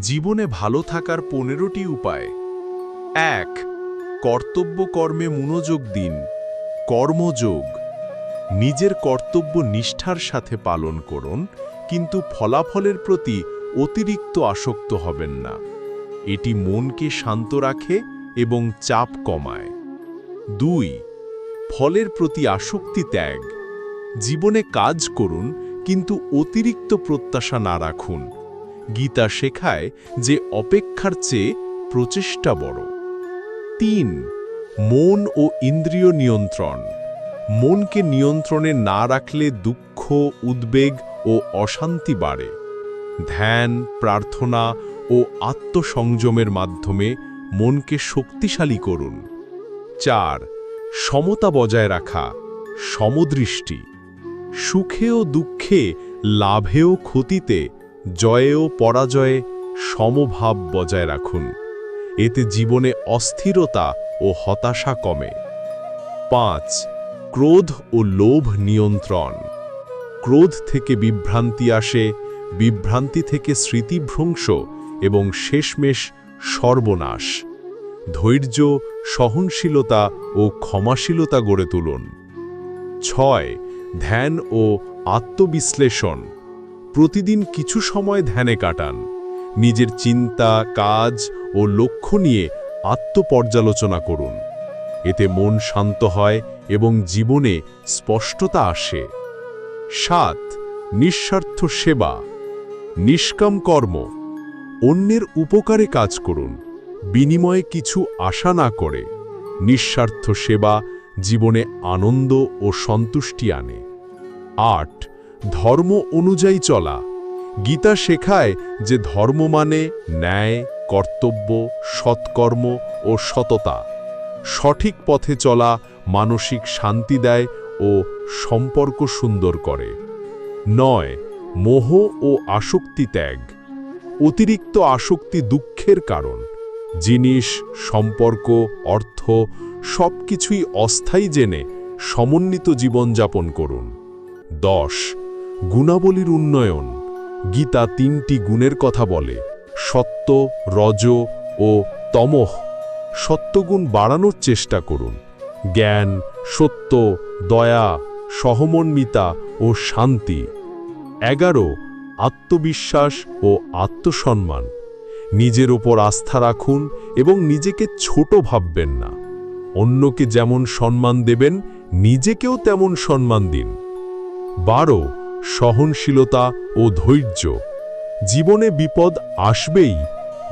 জীবনে ভালো থাকার পনেরোটি উপায়। এক, কর্তব্য কর্মে মনোযোগ দিন। কর্মযোগ। নিজের কর্তব্য নিষ্ঠার সাথে পালন করুন, কিন্তু ফলাফলের প্রতি অতিরিক্ত আসক্ত হবেন না। এটি মনকে শান্ত রাখে এবং চাপ কমায়। দুই, ফলের প্রতি আসক্তি ত্যাগ। জীবনে কাজ করুন, কিন্তু অতিরিক্ত প্রত্যাশা না রাখুন। গীতা শেখায় যে অপেক্ষার চেয়ে প্রচেষ্টা বড়। তিন, মন ও ইন্দ্রিয় নিয়ন্ত্রণ। মনকে নিয়ন্ত্রণে না রাখলে দুঃখ, উদ্বেগ ও অশান্তি বাড়ে। ধ্যান, প্রার্থনা ও আত্মসংযমের মাধ্যমে মনকে শক্তিশালী করুন। চার, সমতা বজায় রাখা, সমদৃষ্টি। সুখে ও দুঃখে লাভে ও ক্ষতিতে জয়ে ও পরাজয়ে সমভাব বজায় রাখুন। এতে জীবনে অস্থিরতা ও হতাশা কমে। পাঁচ, ক্রোধ ও লোভ নিয়ন্ত্রণ। ক্রোধ থেকে বিভ্রান্তি আসে, বিভ্রান্তি থেকে স্মৃতিভ্রংশ এবং শেষমেশ সর্বনাশ। ধৈর্য, সহনশীলতা ও ক্ষমাশীলতা গড়ে তুলুন। ছয়, ধ্যান ও আত্মবিশ্লেষণ। প্রতিদিন কিছু সময় ধ্যানে কাটান। নিজের চিন্তা, কাজ ও লক্ষ্য নিয়ে আত্মপর্যালোচনা করুন। এতে মন শান্ত হয় এবং জীবনে স্পষ্টতা আসে। সাত, নিঃস্বার্থ সেবা। নিষ্কাম কর্ম। অন্যের উপকারে কাজ করুন। বিনিময়ে কিছু আশা না করে। নিঃস্বার্থ সেবা জীবনে আনন্দ ও সন্তুষ্টি আনে। আট ধর্ম অনুযায়ী চলা। গীতা শেখায় যে ধর্ম মানে ন্যায়, কর্তব্য, সৎকর্ম ও সততা। সঠিক পথে চলা মানসিক শান্তি দেয় ও সম্পর্ক সুন্দর করে। নয়, মোহ ও আসক্তি ত্যাগ। অতিরিক্ত আসক্তি দুঃখের কারণ। জিনিস, সম্পর্ক, অর্থ সবকিছুই অস্থায়ী জেনে সমন্বিত জীবনযাপন করুন। দশ গুণাবলীর উন্নয়ন। গীতা তিনটি গুণের কথা বলে, সত্য, রজ ও তমহ সত্যগুণ বাড়ানোর চেষ্টা করুন। জ্ঞান, সত্য, দয়া, সহমর্মিতা ও শান্তি। এগারো, আত্মবিশ্বাস ও আত্মসম্মান। নিজের ওপর আস্থা রাখুন এবং নিজেকে ছোট ভাববেন না। অন্যকে যেমন সম্মান দেবেন, নিজেকেও তেমন সম্মান দিন। বারো সহনশীলতা ও ধৈর্য। জীবনে বিপদ আসবেই।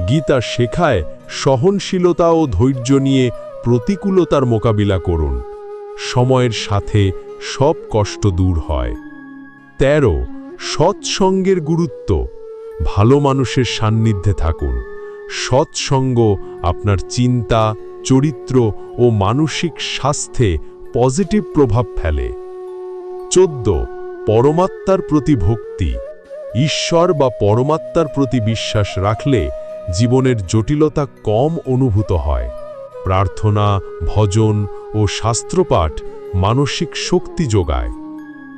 গীতা শেখায় সহনশীলতা ও ধৈর্য নিয়ে প্রতিকূলতার মোকাবিলা করুন। সময়ের সাথে সব কষ্ট দূর হয়। তেরো, সৎসঙ্গের গুরুত্ব। ভালো মানুষের সান্নিধ্যে থাকুন। সৎসঙ্গ আপনার চিন্তা, চরিত্র ও মানসিক স্বাস্থ্যে পজিটিভ প্রভাব ফেলে। চোদ্দ পরমাত্মার প্রতি ভক্তি, ঈশ্বর বা পরমাত্মার প্রতি বিশ্বাস রাখলে জীবনের জটিলতা কম অনুভূত হয়। প্রার্থনা, ভজন ও শাস্ত্রপাঠ মানসিক শক্তি যোগায়।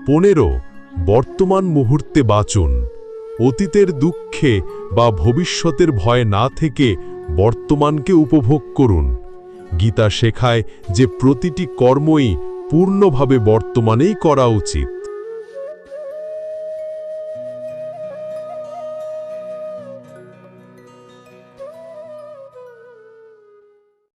পনেরো, বর্তমান মুহূর্তে বাঁচুন। অতীতের দুঃখে বা ভবিষ্যতের ভয় না থেকে বর্তমানকে উপভোগ করুন। গীতা শেখায় যে প্রতিটি কর্মই পূর্ণভাবে বর্তমানেই করা উচিত।